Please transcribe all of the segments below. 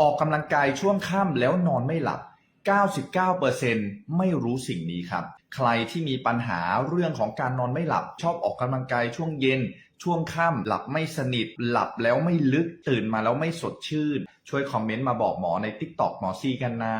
ออกกำลังกายช่วงค่ำแล้วนอนไม่หลับ 99%ไม่รู้สิ่งนี้ครับ ใครที่มีปัญหาเรื่องของการนอนไม่หลับ ชอบออกกำลังกายช่วงเย็น ช่วงค่ำหลับไม่สนิท หลับแล้วไม่ลึกตื่นมาแล้วไม่สดชื่น ช่วยคอมเมนต์มาบอกหมอใน t ิ k t o k หมอซีกันนะ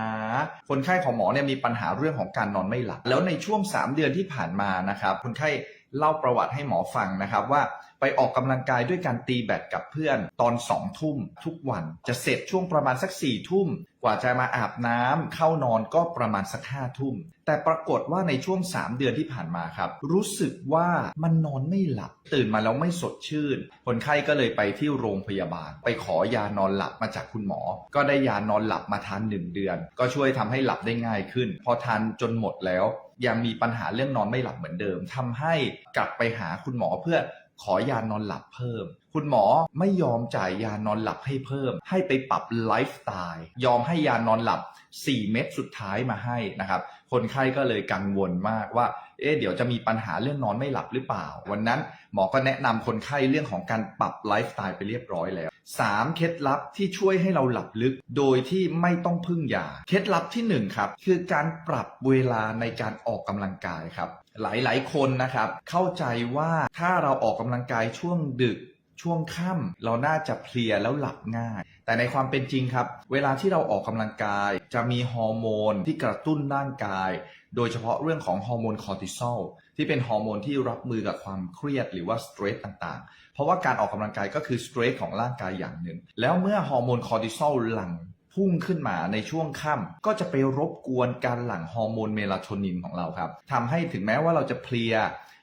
คนไข้ของหมอเนี่ยมีปัญหาเรื่องของการนอนไม่หลับ แล้วในช่วง 3 เดือนที่ผ่านมานะครับคนไข้เล่าประวัติให้หมอฟังนะครับว่าไปออกกำลังกายด้วยการตีแบดกับเพื่อนตอนสองทุ่มทุกวันจะเสร็จช่วงประมาณสักสี่ทุ่มกว่าจะมาอาบน้ำเข้านอนก็ประมาณสักห้าทุ่ม แต่ปรากฏว่าในช่วง 3 เดือนที่ผ่านมาครับ รู้สึกว่ามันนอนไม่หลับ ตื่นมาแล้วไม่สดชื่น คนไข้ก็เลยไปที่โรงพยาบาล ไปขอยานอนหลับมาจากคุณหมอ ก็ได้ยานอนหลับมาทานหนึ่งเดือน ก็ช่วยทำให้หลับได้ง่ายขึ้น พอทานจนหมดแล้ว ยังมีปัญหาเรื่องนอนไม่หลับเหมือนเดิมทำให้กลับไปหาคุณหมอเพื่อ ขอยานอนหลับเพิ่ม คุณหมอไม่ยอมจ่ายยานอนหลับให้เพิ่ม ให้ไปปรับไลฟ์สไตล์ยอมให้ยานอนหลับ 4 เม็ดสุดท้ายมาให้นะครับ คนไข้ก็เลยกังวลมากว่า เอ๊ะเดี๋ยวจะมีปัญหาเรื่องนอนไม่หลับหรือเปล่า วันนั้นหมอก็แนะนำคนไข้เรื่องของการปรับไลฟ์สไตล์ไปเรียบร้อยแล้ว 3. เคล็ดลับที่ช่วยให้เราหลับลึก โดยที่ไม่ต้องพึ่งยา เคล็ดลับที่1ครับคือการปรับเวลาในการออกกำลังกายครับ หลายๆ คนนะครับเข้าใจว่าถ้าเราออกกำลังกายช่วงดึก ช่วงค่ำเราน่าจะเพลียแล้วหลับง่าย แต่ในความเป็นจริงครับ เวลาที่เราออกกำลังกายจะมีฮอร์โมนที่กระตุ้นร่างกาย โดยเฉพาะเรื่องของฮอร์โมนคอร์ติซอลที่เป็นฮอร์โมนที่รับมือกับความเครียดหรือว่าสเตรสต่างๆ เพราะว่าการออกกำลังกายก็คือสเตรสของร่างกายอย่างหนึ่ง แล้วเมื่อฮอร์โมนคอร์ติซอลหลั่ง พุ่งขึ้นมาในช่วงค่ำก็จะไปรบกวนการหลั่งฮอร์โมนเมลาโทนินของเราครับทำให้ถึงแม้ว่าเราจะเพลีย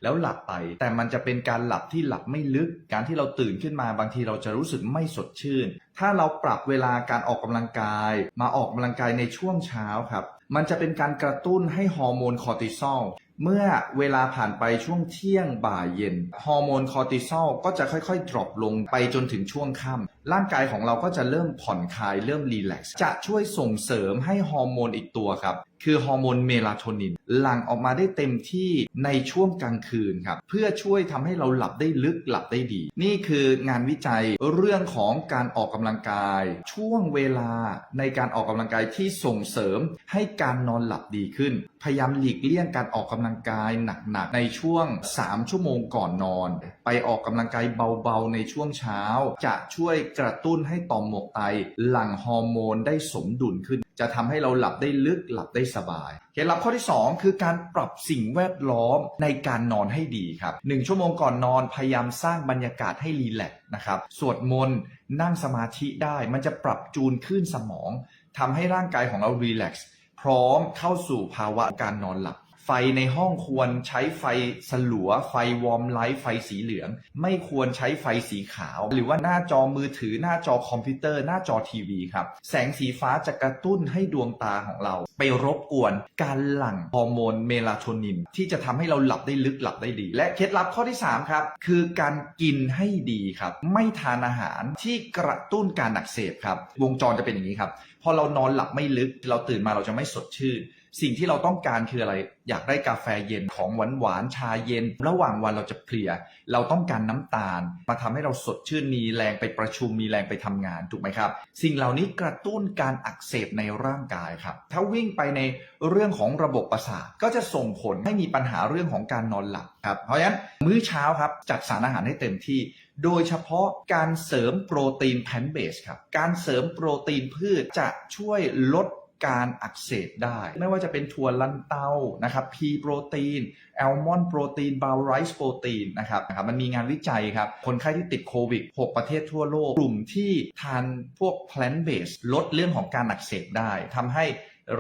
แล้วหลับไป แต่มันจะเป็นการหลับที่หลับไม่ลึก การที่เราตื่นขึ้นมาบางทีเราจะรู้สึกไม่สดชื่นถ้าเราปรับเวลาการออกกำลังกาย มาออกกำลังกายในช่วงเช้าครับ มันจะเป็นการกระตุ้นให้ฮอร์โมนคอร์ติซอลเมื่อเวลาผ่านไปช่วงเที่ยงบ่ายเย็น ฮอร์โมนคอร์ติซอลก็จะค่อยๆ ดรอปลงไปจนถึงช่วงค่ำร่างกายของเราก็จะเริ่มผ่อนคลายเริ่มรีแลกซ์จะช่วยส่งเสริมให้ฮอร์โมนอีกตัวครับ คือฮอร์โมนเมลาโทนิน หลั่งออกมาได้เต็มที่ในช่วงกลางคืนครับ เพื่อช่วยทำให้เราหลับได้ลึกหลับได้ดี นี่คืองานวิจัยเรื่องของการออกกำลังกาย ช่วงเวลาในการออกกำลังกายที่ส่งเสริมให้การนอนหลับดีขึ้น พยายามหลีกเลี่ยงการออกกำลังกายหนักๆในช่วง 3 ชั่วโมงก่อนนอน ไปออกกำลังกายเบาๆในช่วงเช้า จะช่วยกระตุ้นให้ต่อมหมวกไต หลั่งฮอร์โมนได้สมดุลขึ้น จะทำให้เราหลับได้ลึกหลับได้สบายเคล็ดลับข้อที่ 2 คือการปรับสิ่งแวดล้อมในการนอนให้ดีครับหชั่วโมงก่อนนอนพยายามสร้างบรรยากาศให้รีแลกซ์นะครับสวดมนต์นั่งสมาธิได้มันจะปรับจูนคลื่นสมองทำให้ร่างกายของเรารีแลกซ์พร้อมเข้าสู่ภาวะการนอนหลับ ไฟในห้องควรใช้ไฟสลัว ไฟวอร์มไลท์ไฟสีเหลือง ไม่ควรใช้ไฟสีขาว หรือว่าหน้าจอมือถือหน้าจอคอมพิวเตอร์ หน้าจอทีวีครับ แสงสีฟ้าจะกระตุ้นให้ดวงตาของเรา ไปรบกวนการหลั่งฮอร์โมนเมลาโทนิน ที่จะทำให้เราหลับได้ลึกหลับได้ดี และเคล็ดลับข้อที่ 3 ครับ คือการกินให้ดีครับ ไม่ทานอาหารที่กระตุ้นการอักเสบครับ วงจรจะเป็นอย่างนี้ครับ พอเรานอนหลับไม่ลึก เราตื่นมาเราจะไม่สดชื่นสิ่งที่เราต้องการคืออะไร อยากได้กาแฟเย็นของหวานหวานชาเย็น ระหว่างวันเราจะเพลีย เราต้องการน้ำตาล มาทำให้เราสดชื่นมีแรงไปประชุมมีแรงไปทำงานถูกไหมครับ สิ่งเหล่านี้กระตุ้นการอักเสบในร่างกายครับ ถ้าวิ่งไปในเรื่องของระบบประสาทก็จะส่งผลให้มีปัญหาเรื่องของการนอนหลับครับเพราะฉะนั้นมื้อเช้าครับจัดสารอาหารให้เต็มที่ โดยเฉพาะการเสริมโปรตีนแพนเบสครับการเสริมโปรตีนพืชจะช่วยลดการอักเสบได้ ไม่ว่าจะเป็นถั่วลันเตานะครับพีโปรตีนแอลมอนโปรตีนบาวไรซ์โปรตีนนะครับนะครับมันมีงานวิจัยครับ คนไข้ที่ติดโควิด 6 ประเทศทั่วโลก กลุ่มที่ทานพวก plant based ลดเรื่องของการอักเสบได้ทำให้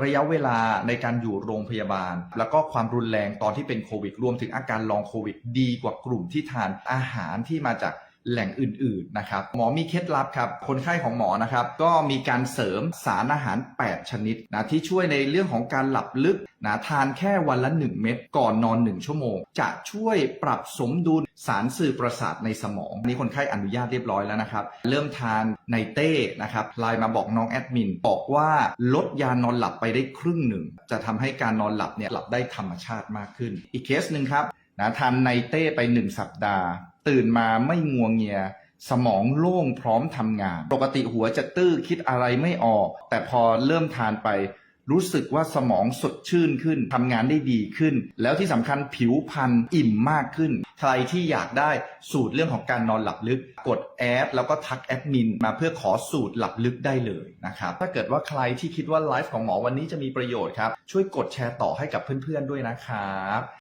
ระยะเวลาในการอยู่โรงพยาบาล แล้วก็ความรุนแรงตอนที่เป็นโควิด รวมถึงอาการลองโควิด ดีกว่ากลุ่มที่ทานอาหารที่มาจาก แหล่งอื่นๆนะครับหมอมีเคล็ดลับครับ คนไข้ของหมอนะครับ ก็มีการเสริมสารอาหาร 8 ชนิดนะที่ช่วยในเรื่องของการหลับลึกนะทานแค่วันละ 1 เม็ดก่อนนอน 1 ชั่วโมง จะช่วยปรับสมดุลสารสื่อประสาทในสมองอันนี้คนไข้อนุญาตเรียบร้อยแล้วนะครับ เริ่มทานในเต้นะครับไลน์มาบอกน้องแอดมินบอกว่าลดยานอนหลับไปได้ครึ่งหนึ่ง จะทำให้การนอนหลับเนี่ยหลับได้ธรรมชาติมากขึ้น อีกเคสหนึ่งครับ นะทานในเต้ไป1สัปดาห์ ตื่นมาไม่งัวงเงีย สมองโล่งพร้อมทำงาน ปกติหัวจะตื้อคิดอะไรไม่ออก แต่พอเริ่มทานไป รู้สึกว่าสมองสดชื่นขึ้นทำงานได้ดีขึ้น แล้วที่สำคัญผิวพรรณอิ่มมากขึ้น ใครที่อยากได้สูตรเรื่องของการนอนหลับลึก กดแอดแล้วก็ทักแอดมินมาเพื่อขอสูตรหลับลึกได้เลยนะครับถ้าเกิดว่าใครที่คิดว่าไลฟ์ของหมอวันนี้จะมีประโยชน์ครับช่วยกดแชร์ต่อให้กับเพื่อนๆด้วยนะครับ